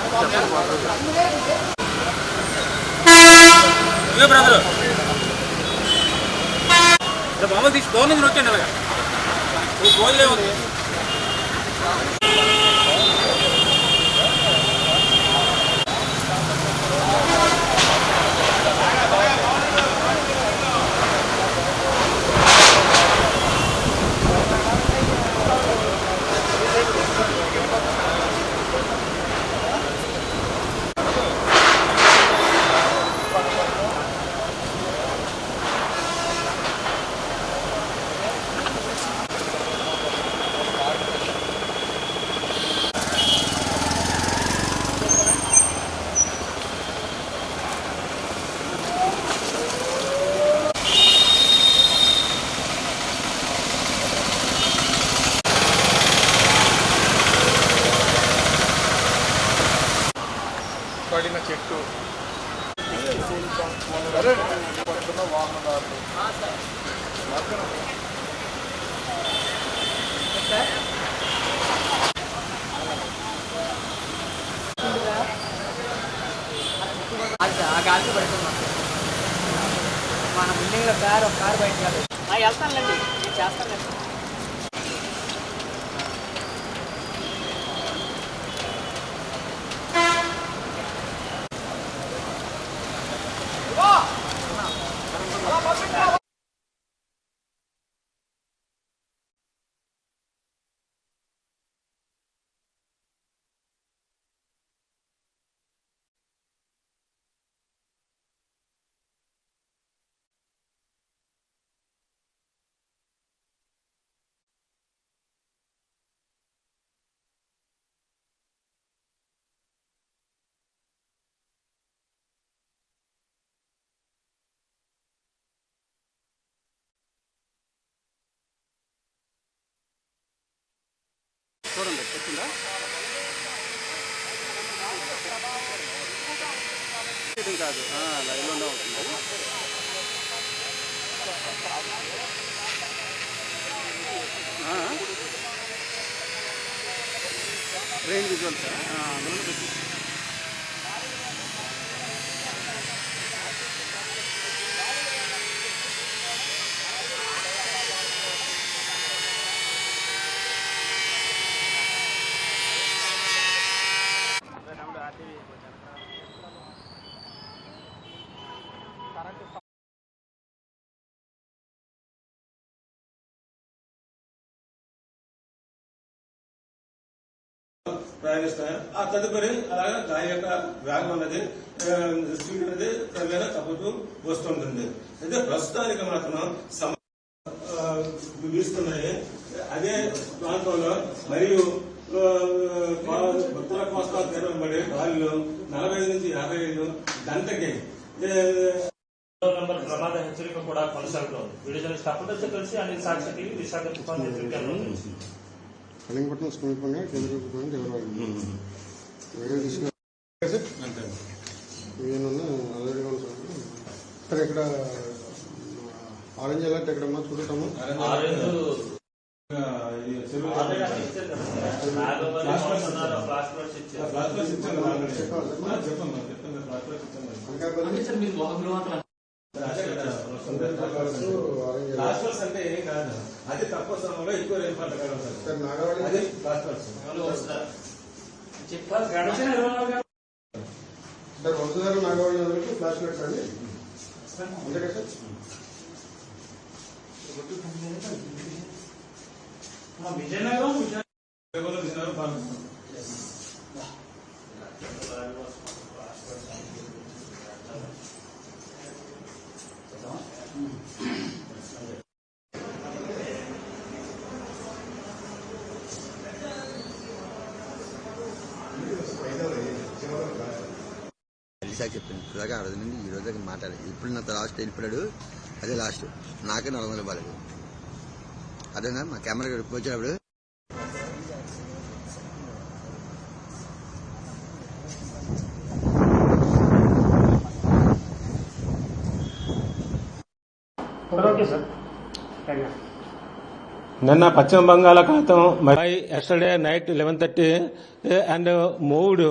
మామూలు తీసి ఫోన్ నుంచి వచ్చాను అలాగా నువ్వు ఫోన్లే గాలికి పడుతున్నాం మన బిల్డింగ్లో కారు కారు బయట కాదు వెళ్తానులేండి నేను చేస్తాను కాదు లైవ్లోనే ఉంటుంది ట్రైన్ విజువల్ సార్ ప్రయాణిస్తాయి ఆ తదుపరి అలాగే దాని యొక్క వేగం అనేది స్పీడ్ అనేది క్రమేణా తగ్గుతూ వస్తుంటుంది అయితే ప్రస్తుతానికి మాత్రం వీస్తున్నాయి అదే ప్రాంతంలో మరియు ఉత్తర కోస్తా తీరం పడే గాలులు నలభై నుంచి యాభై ఐదు గంటకి నంబర్ ప్రమాద హెచ్చరిక కూడా కొనసాగుతోంది విడుదల స్టాప్ కలిసి అనేది సాక్షి విశాఖ తుఫాను హెచ్చరిక కళింగపట్నం సమీపంగా పని చంద్రబాబు దేవరాజు వీడియో సార్ ఇక్కడ ఆరెంజ్ అలర్ట్ ఎక్కడమ్మా చూడటము చెప్పండి ట్రాన్స్ఫర్స్ అంటే ఏం కాదు అది తక్కువ సమయంలో ఎక్కువ రేపు అది ట్రాన్స్ఫర్స్ చెప్పాలి గడిచిన ఇరవై నాలుగు సార్ వంశధార నాగవాళ్ళ వరకు ఫ్లాష్ లైట్స్ అండి అంతే కదా సార్ విజయనగరం విజయనగరం పాల్గొంటాం ఎన్నిసార్లు చెప్పాను ఇలాగా ఆ రోజు నుండి ఈ రోజు మాట్లాడాలి ఇప్పుడు నా లాస్ట్ వెళ్ళిపోయాడు అదే లాస్ట్ నాకే నాలుగు వందలు ఇవ్వాలి అదేనా మా కెమెరా వచ్చేటప్పుడు ఓకే సార్ నిన్న పశ్చిమ బంగాళాఖాతం my yesterday night eleven thirty and మూడు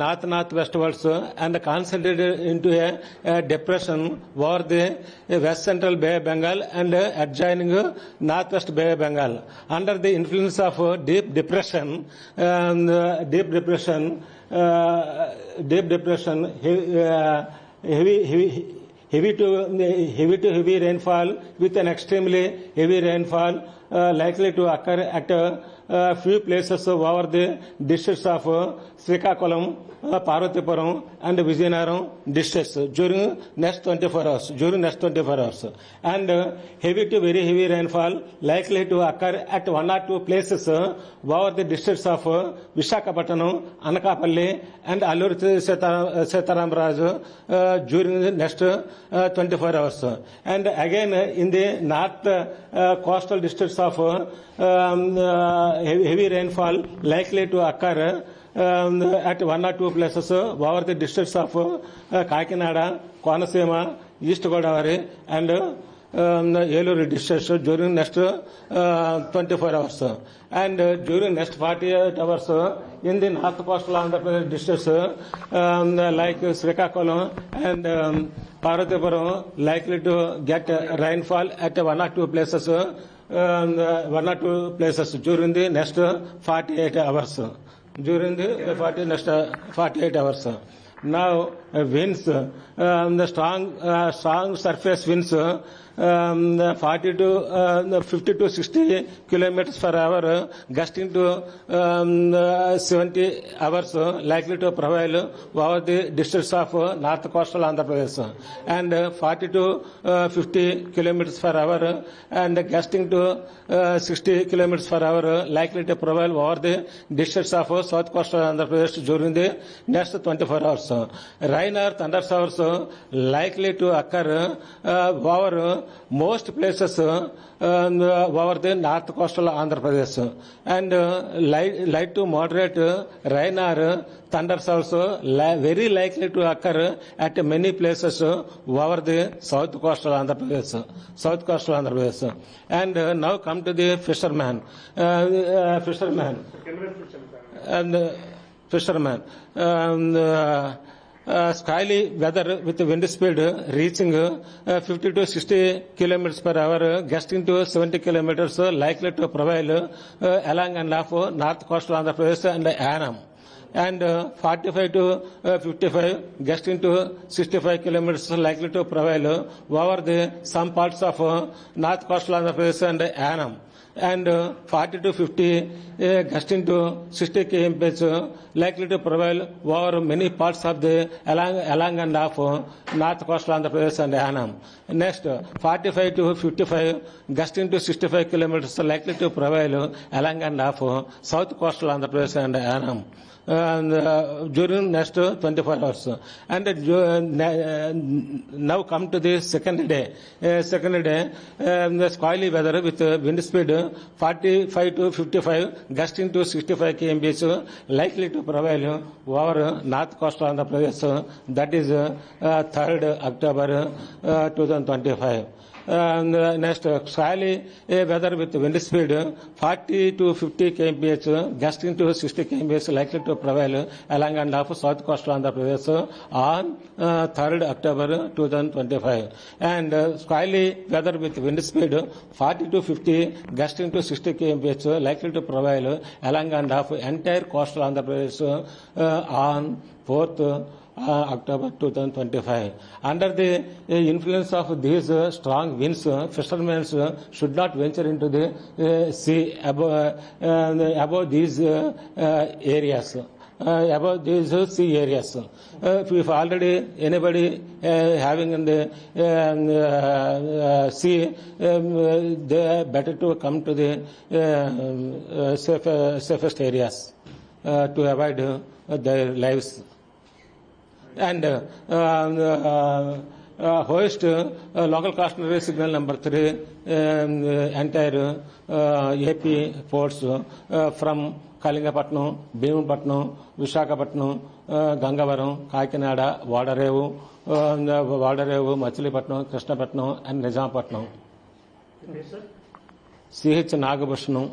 north north westwards and concentrated into a depression over the west central Bay Bengal and adjoining north west Bay Bengal under the influence of deep depression deep depression deep depression heavy heavy heavy to heavy to heavy rainfall with an extremely heavy rainfall uh, likely to occur at few places over the districts of Srikakulam, uh, Parvatipuram, uh, and Vijayanaram districts during next 24 hours. And uh, heavy to very heavy rainfall likely to occur at one or two places over the districts of Visakhapatnam, Anakapalli, and Allur Sitaram Raju during the next 24 hours. And again in the north coastal districts of um, uh, heavy rainfall likely to occur um, at one or two places uh, over the districts of uh, Kakinada, Kwanasema, East Godavari, and the uh, um, Yellow districts during next 24 hours. and during next 24 hours in the North Coastal districts uh, um, like Srikakulam and um, likely to get rainfall at one or two places. Uh, one or two places during the next 48 hours. During the 40, next uh, 48 hours. Now, uh, winds, the strong, strong surface winds um, 40 to uh, 50 to 60 kilometers per hour, gusting to um, 70 hours, likely to prevail over the districts of north coastal Andhra Pradesh, and uh, 40 to uh, 50 kilometers per hour, and gusting to uh, 60 kilometers per hour, likely to prevail over the districts of south coastal Andhra Pradesh during the next 24 hours. Rain or thunderstorms likely to occur uh, over most places uh, uh, over the north coastal Andhra Pradesh, and uh, light to moderate rain or thunders also very likely to occur at many places over the south coastal Andhra Pradesh. And now come to the fisherman uh, skyly weather with wind speed reaching uh, 50 to 60 kilometers per hour, gusting to 70 kilometers, uh, likely to prevail uh, along and off uh, north coastal Andhra Pradesh and Annam. And 45 to 55, gusting to 65 kilometers, likely to prevail over the some parts of north coastal Andhra Pradesh and Annam and uh, 40 to 50 uh, gusting to 60 kmph uh, likely to prevail over many parts of the along, along and north coastal Andhra Pradesh and Anam. Next, 45 to 55, gusting to 65 kilometers likely to prevail along and off south coastal Andhra and Annam. And, uh, during next 24 hours. And uh, uh, uh, now come to the second day. Uh, second day, um, the squally weather with uh, wind speed 45 to 55, gusting to 65 km/h, likely to prevail over north coastal Andhra Pradesh. That is 3rd October 2000. 2025. And, uh, next, uh, soil weather with wind speed 40 to 50 kmph, gusting to 60 kmph likely to prevail along and off south coastal Andhra Pradesh on uh, 3rd October 2025. And uh, weather with wind speed 40 to 50, gusting to 60 kmph likely to prevail along and off entire coastal Andhra Pradesh uh, on 4th Ah, October 2025. Under the eh, influence of these eh, strong winds, eh, fishermen should not venture into the sea above, above these areas. Uh, about these uh, sea areas. Uh, if already anybody uh, having in the um, sea, um, they better to come to the safe, safest areas to avoid their lives. and uh, uh, uh, hoist local cautionary signal number three um, entire AP ports from Kalingapatnam Bheemapatnam Visakhapatnam Gangavaram Kakinada Vadarevu Vadarevu Machilipatnam Krishnapatnam and Nizampatnam CH Nagabhushanam